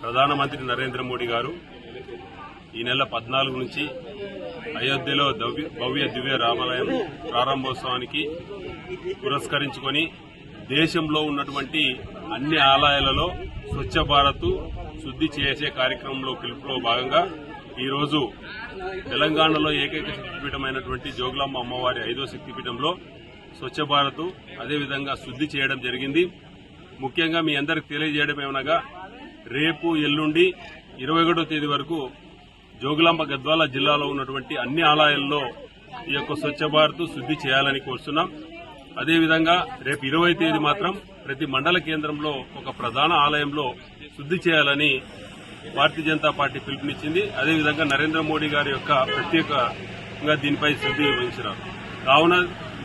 ప్రధానమంత్రి నరేంద్ర మోడీ గారు ఈ నెల పద్నాలుగు నుంచి అయోధ్యలో దవ్య- భవ్య దివ్య రామాలయం ప్రారంభోత్సవానికి పురస్కరించుకొని దేశంలో ఉన్నటువంటి అన్ని ఆలయాలలో స్వచ్ఛ భారత్ శుద్ధి చేసే కార్యక్రమంలో పిలుపులో భాగంగా ఈరోజు తెలంగాణలో ఏకైక శక్తిపీఠమైనటువంటి జోగులాంబ అమ్మవారి ఐదో శక్తిపీఠంలో స్వచ్ఛ భారత్ అదేవిధంగా శుద్ధి చేయడం జరిగింది. ముఖ్యంగా మీ అందరికి తెలియజేయడం ఏమనగా రేపు ఎల్లుండి ఇరవై ఒకటో తేదీ వరకు జోగులాంబ గద్వాల జిల్లాలో ఉన్నటువంటి అన్ని ఆలయాల్లో ఈ యొక్క స్వచ్ఛ భారత్ శుద్ధి చేయాలని కోరుతున్నాం అదేవిధంగా రేపు ఇరవై తేదీ మాత్రం ప్రతి మండల కేంద్రంలో ఒక ప్రధాన ఆలయంలో శుద్ధి చేయాలని భారతీయ జనతా పార్టీ పిలుపునిచ్చింది. అదేవిధంగా నరేంద్ర మోడీ గారి యొక్క ప్రత్యేకంగా దీనిపై శుద్ధి వహించినారు కావున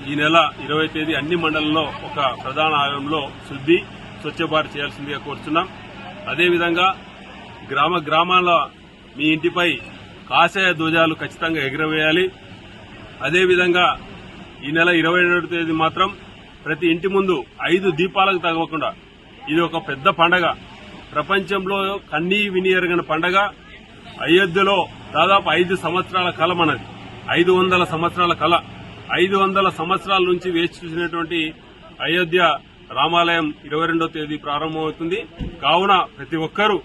ఈ నెల ఇరవై తేదీ అన్ని మండలంలో ఒక ప్రధాన ఆలయంలో శుద్ధి స్వచ్ఛ భారత్ చేయాల్సిందిగా కోరుతున్నాం అదేవిధంగా గ్రామ గ్రామాల మీ ఇంటిపై కాషాయ ధ్వజాలు ఖచ్చితంగా ఎగురవేయాలి. అదేవిధంగా ఈ నెల ఇరవై రెండవ తేదీ మాత్రం ప్రతి ఇంటి ముందు ఐదు దీపాలకు తగవకుండా ఇది ఒక పెద్ద పండగ. ప్రపంచంలో కన్నీ వినియరగని పండగ. అయోధ్యలో దాదాపు ఐదు సంవత్సరాల కళ మనది. ఐదు వందల సంవత్సరాల కళ. ఐదు వందల సంవత్సరాల నుంచి వేచి చూసినటువంటి అయోధ్య రామాలయం ఇరవై రెండో తేదీ ప్రారంభమవుతుంది. కావున ప్రతి ఒక్కరూ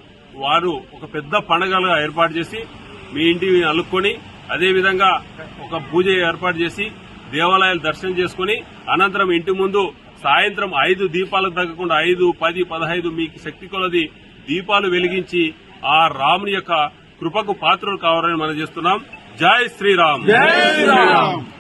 వారు ఒక పెద్ద పండగలుగా ఏర్పాటు చేసి మీ ఇంటిని అలుక్కొని అదేవిధంగా ఒక పూజ ఏర్పాటు చేసి దేవాలయాలు దర్శనం చేసుకుని అనంతరం ఇంటి ముందు సాయంత్రం ఐదు దీపాలకు తగ్గకుండా ఐదు పది పదహైదు మీకు శక్తి కొలది దీపాలు వెలిగించి ఆ రాముని యొక్క కృపకు పాత్రలు కావాలని మనం చేస్తున్నాం. జై శ్రీరామ్. జై శ్రీరామ్.